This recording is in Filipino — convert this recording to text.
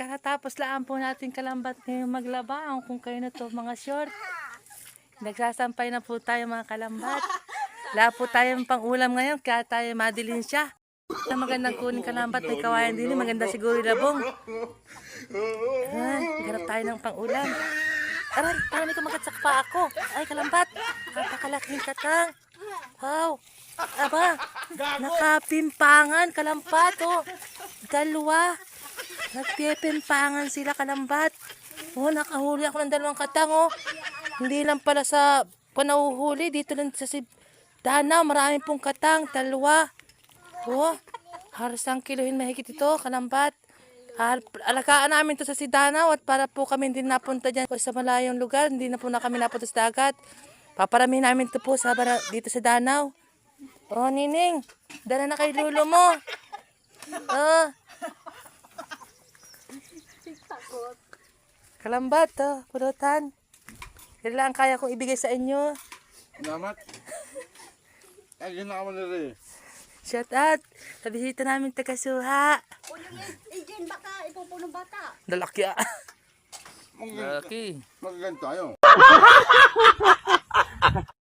Katatapos lang po natin kalambat ngayong maglaba. Kung kayo na to mga short. Nagsasampay na po tayo mga kalambat. Wala po tayong pang ulam ngayon kaya tayo madilin siya. Na magandang kuning kalambat, may kawayan din. Maganda siguro yung labong. Ay, ganap tayo ng pang ulam. Aray, parang may kumagat sa pa ako. Ay, kalambat. Napakalaking katang. Wow. Aba, nakapimpangan, kalambat, oh. Dalawa. Nagpipimpangan sila, kalambat. Oh, nakahuli ako ng dalawang katang, oh. Hindi lang pala sa panahuhuli, dito lang sa si Dana, marami pong katang, dalawa. Oh, halos ang kilohin mahigit ito, kalambat. Al- alagaan namin to sa Sidanaw at para po kami din napunta dyan sa malayong lugar, hindi na po na kami napunta sa dagat. Paparami namin to po sa dito sa Danau. Oh, Nining, dala na kay lulo mo. Oh. Kalambat, oh, pulutan. Yan lang ang kaya kong ibigay sa inyo. Salamat. Ay, yun ako na rin. Shout out sa bisita namin taga Suha. Ulo yan, baka ipupunong bata. Dalaki ah. Dalaki. Magaganto tayo.